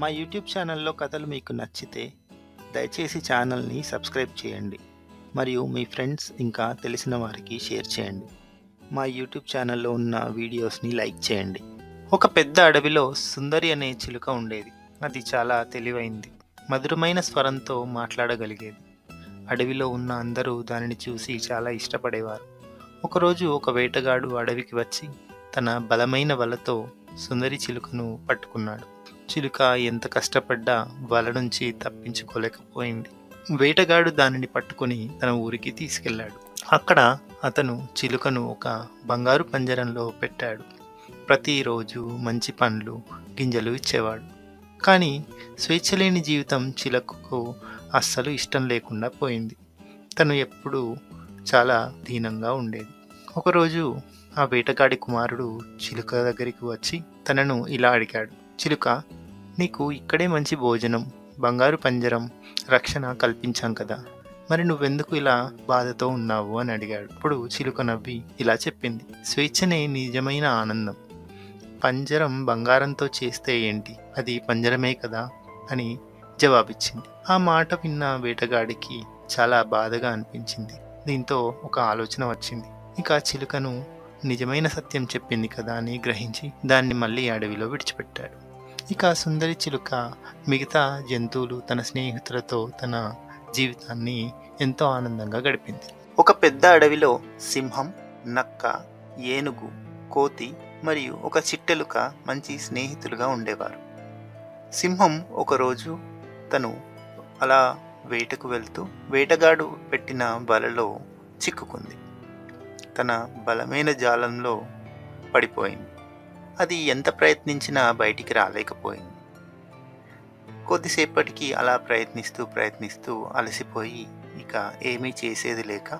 మా యూట్యూబ్ ఛానల్లో కథలు మీకు నచ్చితే దయచేసి ఛానల్ని సబ్స్క్రైబ్ చేయండి మరియు మీ ఫ్రెండ్స్ ఇంకా తెలిసిన వారికి షేర్ చేయండి. మా యూట్యూబ్ ఛానల్లో ఉన్న వీడియోస్ని లైక్ చేయండి. ఒక పెద్ద అడవిలో సుందరి అనే చిలుక ఉండేది. అది చాలా తెలివైంది. మధురమైన స్వరంతో మాట్లాడగలిగేది. అడవిలో ఉన్న అందరూ దానిని చూసి చాలా ఇష్టపడేవారు. ఒకరోజు ఒక వేటగాడు అడవికి వచ్చి తన బలమైన వలతో సుందరి చిలుకను పట్టుకున్నాడు. చిలుక ఎంత కష్టపడ్డా వల నుంచి తప్పించుకోలేకపోయింది. వేటగాడు దానిని పట్టుకొని తన ఊరికి తీసుకెళ్ళాడు. అక్కడ అతను చిలుకను ఒక బంగారు పంజరంలో పెట్టాడు. ప్రతిరోజు మంచి పండ్లు గింజలు ఇచ్చేవాడు. కానీ స్వేచ్ఛ లేని జీవితం చిలుకకు అస్సలు ఇష్టం లేకుండా పోయింది. తను ఎప్పుడూ చాలా దీనంగా ఉండేది. ఒకరోజు ఆ వేటగాడి కుమారుడు చిలుక దగ్గరికి వచ్చి తనను ఇలా అడిగాడు. చిలుక నీకు ఇక్కడే మంచి భోజనం బంగారు పంజరం రక్షణ కల్పించాం కదా. మరి నువ్వెందుకు ఇలా బాధతో ఉన్నావు అని అడిగాడు. ఇప్పుడు చిలుక నవ్వి ఇలా చెప్పింది. స్వేచ్ఛనే నిజమైన ఆనందం. పంజరం బంగారంతో చేస్తే ఏంటి? అది పంజరమే కదా? అని జవాబిచ్చింది. ఆ మాట విన్న వేటగాడికి చాలా బాధగా అనిపించింది. దీంతో ఒక ఆలోచన వచ్చింది. ఇక చిలుకను నిజమైన సత్యం చెప్పింది కదా అని గ్రహించి దాన్ని మళ్ళీ అడవిలో విడిచిపెట్టాడు. ఇక సుందరి చిలుక మిగతా జంతువులు తన స్నేహితులతో తన జీవితాన్ని ఎంతో ఆనందంగా గడిపింది. ఒక పెద్ద అడవిలో సింహం నక్క ఏనుగు కోతి మరియు ఒక చిట్టెలుక మంచి స్నేహితులుగా ఉండేవారు. సింహం ఒకరోజు తను అలా వేటకు వెళ్తూ వేటగాడు పెట్టిన వలలో చిక్కుకుంది. తన బలమైన జాలంలో పడిపోయింది. అది ఎంత ప్రయత్నించినా బయటికి రాలేకపోయింది. కొద్దిసేపటికి అలా ప్రయత్నిస్తూ ప్రయత్నిస్తూ అలసిపోయి ఇక ఏమీ చేసేది లేక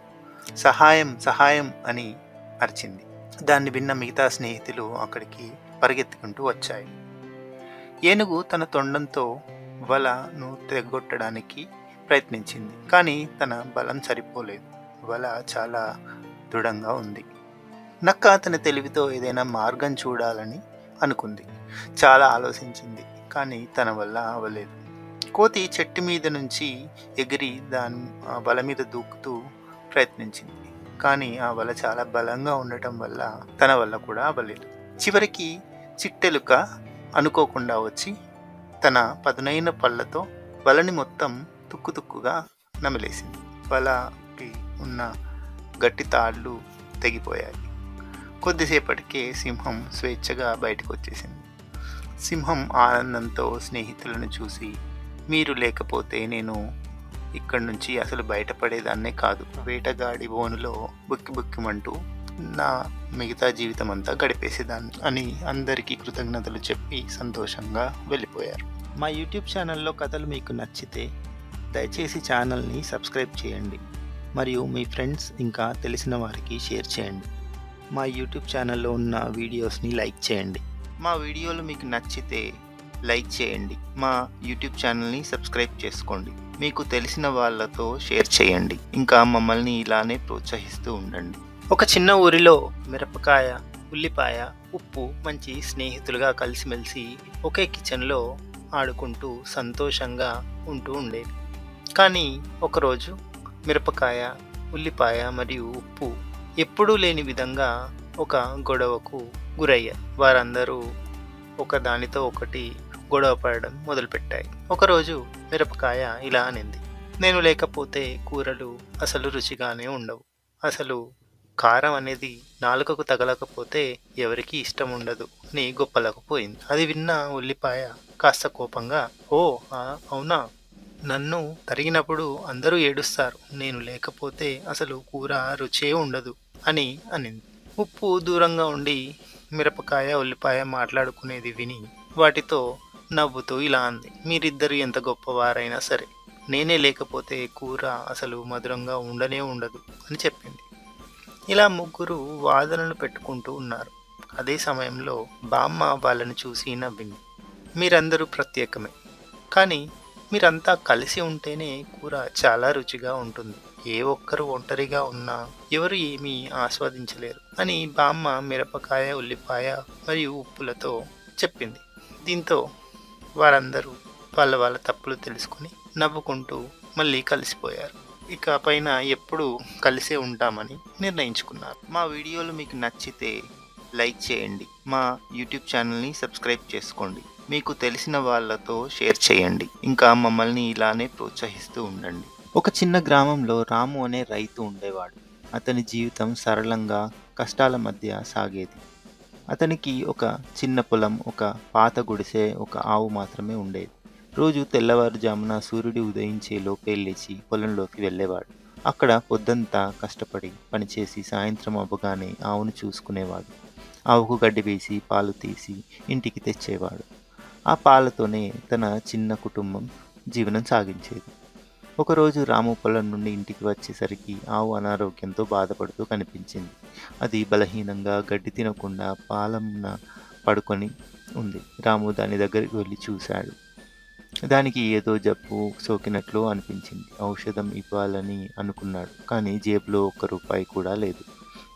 సహాయం సహాయం అని అరిచింది. దాన్ని విన్న మిగతా స్నేహితులు అక్కడికి పరిగెత్తుకుంటూ వచ్చాయి. ఏనుగు తన తొండంతో వలను తెగొట్టడానికి ప్రయత్నించింది కానీ తన బలం సరిపోలేదు. వల చాలా దృఢంగా ఉంది. నక్క తన తెలివితో ఏదైనా మార్గం చూడాలని అనుకుంది. చాలా ఆలోచించింది కానీ తన వల్ల అవ్వలేదు. కోతి చెట్టు మీద నుంచి ఎగిరి దాని ఆ వల మీద దూకుతూ ప్రయత్నించింది. కానీ ఆ వల చాలా బలంగా ఉండటం వల్ల తన వల్ల కూడా అవ్వలేదు. చివరికి చిట్టెలుక అనుకోకుండా వచ్చి తన పదునైన పళ్ళతో వలని మొత్తం తుక్కు తుక్కుగా నమిలేసింది. వలకి ఉన్న గట్టి తాళ్ళు తెగిపోయాయి. కొద్దిసేపటికే సింహం స్వేచ్ఛగా బయటకు వచ్చేసింది సింహం ఆనందంతో స్నేహితులను చూసి మీరు లేకపోతే నేను ఇక్కడి నుంచి అసలు బయటపడేదాన్నే కాదు. వేటగాడి బోనులో బుక్కి బుక్కిమంటూ నా మిగతా జీవితం అంతా గడిపేసేదాన్ని అని అందరికీ కృతజ్ఞతలు చెప్పి సంతోషంగా వెళ్ళిపోయారు. మా యూట్యూబ్ ఛానల్లో కథలు మీకు నచ్చితే దయచేసి ఛానల్ని సబ్స్క్రైబ్ చేయండి. మరియు మీ ఫ్రెండ్స్ ఇంకా తెలిసిన వారికి షేర్ చేయండి. మా యూట్యూబ్ ఛానల్లో ఉన్న వీడియోస్ని లైక్ చేయండి. మా వీడియోలు మీకు నచ్చితే లైక్ చేయండి. మా యూట్యూబ్ ఛానల్ని సబ్స్క్రైబ్ చేసుకోండి. మీకు తెలిసిన వాళ్ళతో షేర్ చేయండి. ఇంకా మమ్మల్ని ఇలానే ప్రోత్సహిస్తూ ఉండండి. ఒక చిన్న ఊరిలో మిరపకాయ ఉల్లిపాయ ఉప్పు మంచి స్నేహితులుగా కలిసిమెలిసి ఒకే కిచెన్లో ఆడుకుంటూ సంతోషంగా ఉంటూ ఉండేవి. కానీ ఒకరోజు మిరపకాయ ఉల్లిపాయ మరియు ఉప్పు ఎప్పుడూ లేని విధంగా ఒక గొడవకు గురయ్యారు. వారందరూ ఒకదానితో ఒకటి గొడవ పడడం మొదలుపెట్టాయి. ఒకరోజు మిరపకాయ ఇలా అనింది. నేను లేకపోతే కూరలు అసలు రుచిగానే ఉండవు. అసలు కారం అనేది నాలుకకు తగలకపోతే ఎవరికి ఇష్టం ఉండదు అని గొప్పలకు పోయింది అది విన్న ఉల్లిపాయ కాస్త కోపంగా ఓ అవునా? నన్ను తరిగినప్పుడు అందరూ ఏడుస్తారు. నేను లేకపోతే అసలు కూర రుచే ఉండదు అని అనింది. ఉప్పు దూరంగా ఉండి మిరపకాయ ఉల్లిపాయ మాట్లాడుకునేది విని వాటితో నవ్వుతూ ఇలా అంది. మీరిద్దరు ఎంత గొప్పవారైనా సరే నేనే లేకపోతే కూర అసలు మధురంగా ఉండనే ఉండదు అని చెప్పింది. ఇలా ముగ్గురు వాదనలు పెట్టుకుంటూ ఉన్నారు. అదే సమయంలో బామ్మ వాళ్ళని చూసి నవ్వింది. మీరందరూ ప్రత్యేకమే. కానీ మీరంతా కలిసి ఉంటేనే కూర చాలా రుచిగా ఉంటుంది. ఏ ఒక్కరు ఒంటరిగా ఉన్నా ఎవరు ఏమీ ఆస్వాదించలేరు అని బామ్మ మిరపకాయ ఉల్లిపాయ మరియు ఉప్పులతో చెప్పింది. దీంతో వారందరూ వాళ్ళ వాళ్ళ తప్పులు తెలుసుకొని నవ్వుకుంటూ మళ్ళీ కలిసిపోయారు. ఇక పైన ఎప్పుడు కలిసే ఉంటామని నిర్ణయించుకున్నారు. మా వీడియోలు మీకు నచ్చితే లైక్ చేయండి. మా యూట్యూబ్ ఛానల్ని సబ్స్క్రైబ్ చేసుకోండి. మీకు తెలిసిన వాళ్ళతో షేర్ చేయండి. ఇంకా మమ్మల్ని ఇలానే ప్రోత్సహిస్తూ ఉండండి. ఒక చిన్న గ్రామంలో రాము అనే రైతు ఉండేవాడు. అతని జీవితం సరళంగా కష్టాల మధ్య సాగేది. అతనికి ఒక చిన్న పొలం ఒక పాత గుడిసె ఒక ఆవు మాత్రమే ఉండేది. రోజు తెల్లవారుజామున సూర్యుడు ఉదయించే లోపే లేచి పొలంలోకి వెళ్ళేవాడు. అక్కడ పొద్దంతా కష్టపడి పనిచేసి సాయంత్రం అవ్వగానే ఆవును చూసుకునేవాడు. ఆవుకు గడ్డి వేసి పాలు తీసి ఇంటికి తెచ్చేవాడు. ఆ పాలతోనే తన చిన్న కుటుంబం జీవనం సాగించేది. ఒకరోజు రాము పొలం నుండి ఇంటికి వచ్చేసరికి ఆవు అనారోగ్యంతో బాధపడుతూ కనిపించింది. అది బలహీనంగా గడ్డి తినకుండా పాలమున పడుకొని ఉంది. రాము దాని దగ్గరికి వెళ్ళి చూశాడు. దానికి ఏదో జబ్బు సోకినట్లు అనిపించింది. ఔషధం ఇవ్వాలని అనుకున్నాడు కానీ జేబులో ఒక్క రూపాయి కూడా లేదు.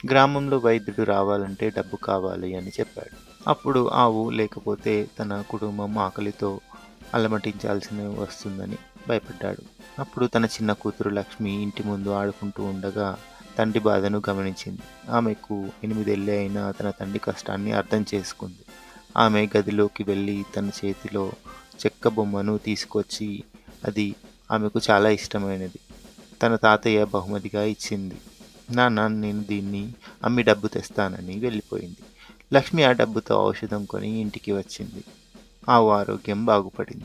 గ్రామంలో వైద్యుడు రావాలంటే డబ్బు కావాలి అని చెప్పాడు. అప్పుడు ఆవు లేకపోతే తన కుటుంబం ఆకలితో అలమటించాల్సిన వస్తుందని భయపడ్డాడు. అప్పుడు తన చిన్న కూతురు లక్ష్మి ఇంటి ముందు ఆడుకుంటూ ఉండగా తండ్రి బాధను గమనించింది. ఆమెకు ఎనిమిదేళ్ళే అయినా తన తండ్రి కష్టాన్ని అర్థం చేసుకుంది. ఆమె గదిలోకి వెళ్ళి తన చేతిలో చెక్క బొమ్మను తీసుకొచ్చి అది ఆమెకు చాలా ఇష్టమైనది. తన తాతయ్య బహుమతిగా ఇచ్చింది. నాన్న నేను దీన్ని అమ్మి డబ్బు తెస్తానని వెళ్ళిపోయింది. లక్ష్మి ఆ డబ్బుతో ఔషధం కొని ఇంటికి వచ్చింది. ఆవు ఆరోగ్యం బాగుపడింది.